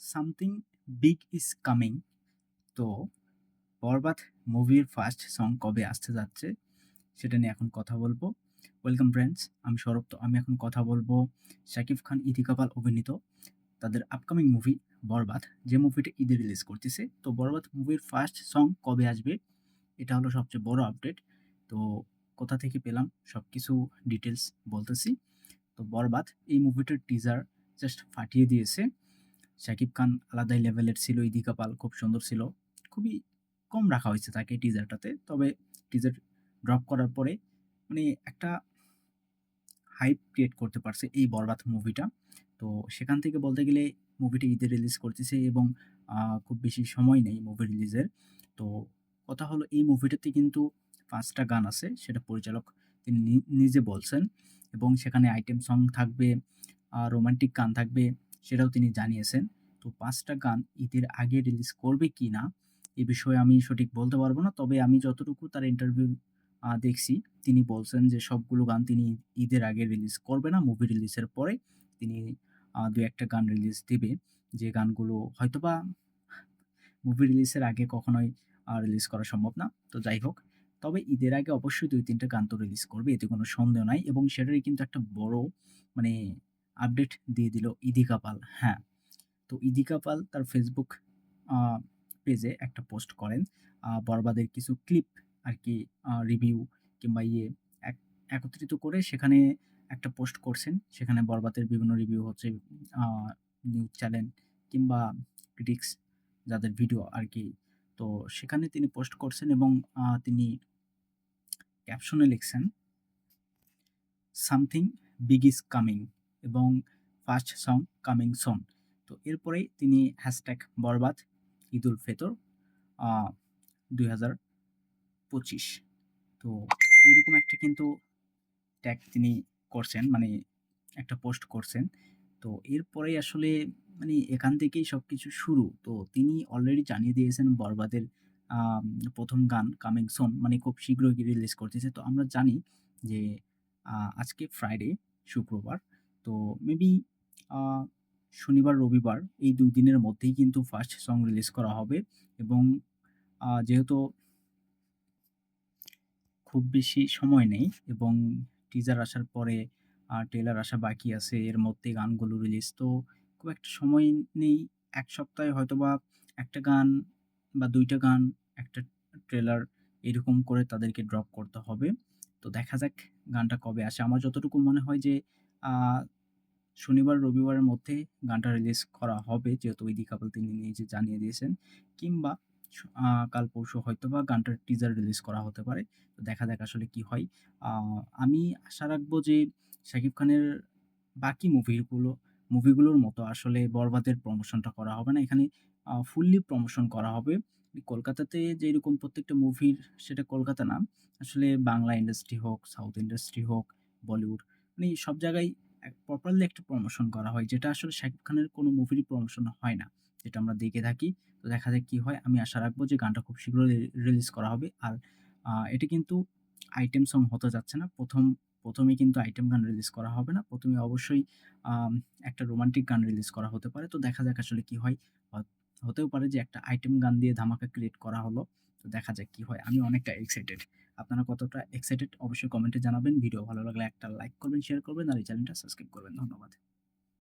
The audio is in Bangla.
সামথিং বিগ ইজ কামিং তো বরবাদ মুভির ফার্স্ট সং কবে আসতে যাচ্ছে, সেটা নিয়ে এখন কথা বলব। ওয়েলকাম ফ্রেন্ডস আমি সৌরভ তো, আমি এখন কথা বলব শাকিব খান, ইতি কাপাল অভিনীত তাদের আপকামিং মুভি বরবাদ। যে মুভিটা ঈদে রিলিজ করতেছে, তো বরবাদ মুভির ফার্স্ট সং কবে আসবে, এটা হলো সবচেয়ে বড় আপডেট তো কোথা থেকে পেলাম সব কিছু ডিটেলস বলতেছি। তো বরবাদ এই মুভিটার টিজার জাস্ট ফাটিয়ে দিয়েছে। শাকিব খান আলাদাই লেভেলের ছিল, ইদি কাপাল খুব সুন্দর ছিল। খুবই কম রাখা হয়েছে তাকে টিজারটাতে তবে টিজার ড্রপ করার পরে মানে একটা হাইপ ক্রিয়েট করতে পারছে এই বরবাদ মুভিটা তো সেখান থেকে বলতে গেলে মুভিটি ঈদে রিলিজ করতেছে এবং খুব বেশি সময় নেই মুভি রিলিজের তো কথা হলো এই মুভিটাতে কিন্তু পাঁচটা গান আছে, সেটা পরিচালক তিনি নিজে বলছেন এবং সেখানে আইটেম সং থাকবে রোমান্টিক গান থাকবে সেটাও তিনি জানিয়েছেন। তো পাঁচটা গান ঈদের আগে রিলিজ করবে কি না, এ বিষয়ে আমি সঠিক বলতে পারব না। তবে আমি যতটুকু তার ইন্টারভিউ দেখছি, তিনি বলছেন যে সবগুলো গান তিনি ঈদের আগে রিলিজ করবে না মুভি রিলিজের পরে তিনি দু একটা গান রিলিজ দেবে। যে গানগুলো হয়তোবা মুভি রিলিজের আগে কখনোই রিলিজ করা সম্ভব না। তো যাই হোক, তবে ঈদের আগে অবশ্যই দুই তিনটা গান তো রিলিজ করবে, এতে কোনো সন্দেহ নাই। এবং সেটারই কিন্তু একটা বড় মানে আপডেট দিয়ে দিল ইদি কাপাল হ্যাঁ। তো ইদি কাপাল তার ফেসবুক পেজে একটা পোস্ট করেন। বরবাদের কিছু ক্লিপ আর কি রিভিউ কিংবা ইয়ে এক- একত্রিত করে সেখানে একটা পোস্ট করছেন। সেখানে বরবাদের বিভিন্ন রিভিউ হচ্ছে নিউজ চ্যানেল কিংবা ক্রিটিক্স যাদের ভিডিও আর কি তো সেখানে তিনি পোস্ট করছেন এবং তিনি ক্যাপশনে লিখছেন সামথিং বিগ ইজ কামিং এবং ফার্স্ট সং কামিং সন তো এরপরেই তিনি হ্যাশট্যাগ বরবাদ, ঈদুল ফেতর দুই হাজার পঁচিশ। তো এইরকম একটা কিন্তু ট্যাগ তিনি করছেন মানে একটা পোস্ট করছেন। তো এরপরেই আসলে মানে এখান থেকেই সব কিছু শুরু। তো তিনি অলরেডি জানিয়ে দিয়েছেন বরবাদের প্রথম গান কামিং সোন মানে খুব শীঘ্রই রিলিজ করতেছে। তো আমরা জানি যে আজকে ফ্রাইডে শুক্রবার তো মেবি শনিবার, রবিবার এই দুই দিনের মধ্যেই কিন্তু ফার্স্ট সং রিলিজ করা হবে এবং যেহেতু খুব বেশি সময় নেই এবং টিজার আসার পরে ট্রেলার আসা বাকি আছে, এর মধ্যে গানগুলো রিলিজ তো খুব একটা সময় নেই। এক সপ্তাহে হয়তো বা একটা গান বা দুইটা গান, একটা ট্রেলার এরকম করে তাদেরকে ড্রপ করতে হবে। তো দেখা যাক গানটা কবে আসে। আমার যতটুকু মনে হয় যে শনিবার, রবিবারের মধ্যে গানটা রিলিজ করা হবে, যেহেতু ইদি কাপাল তিনি নিজে জানিয়ে দিয়েছেন। কিংবা কাল পরশু হয়তো বা গানটার টিজার রিলিজ করা হতে পারে। তো দেখা যাক আসলে কি হয়। আমি আশা রাখব যে শাকিব খানের বাকি মুভিগুলো, মুভিগুলোর মতো আসলে বরবাদের প্রমোশনটা করা হবে না। এখানে ফুললি প্রমোশন করা হবে। কলকাতাতে যেরকম প্রত্যেকটা মুভির সেটা কলকাতা না, আসলে বাংলা ইন্ডাস্ট্রি হোক সাউথ ইন্ডাস্ট্রি হোক বলিউড মানে সব জায়গায় প্রপারলি একটা প্রমোশন করা হয়, যেটা আসলে শাকিব খানের কোনো মুভিরই প্রমোশন হয় না, যেটা আমরা দেখে থাকি। তো দেখা যাক কি হয়। আমি আশা রাখব যে গানটা খুব শীঘ্রই রিলিজ করা হবে। আর এটি কিন্তু আইটেম সং হতে যাচ্ছে না। প্রথম, প্রথমে কিন্তু আইটেম গান রিলিজ করা হবে না। প্রথমে অবশ্যই একটা রোমান্টিক গান রিলিজ করা হতে পারে। তো দেখা যাক আসলে কি হয়। হতেও পারে যে একটা আইটেম গান দিয়ে ধামাকা ক্রিয়েট করা হলো। তো দেখা যাক কি হয়। আমি অনেকটা এক্সাইটেড আপনারা কতটা এক্সাইটেড অবশ্যই কমেন্টে জানাবেন। ভিডিও ভালো লাগলে একটা লাইক করবেন শেয়ার করবেন, আর এই চ্যানেলটা সাবস্ক্রাইব করবেন। ধন্যবাদ।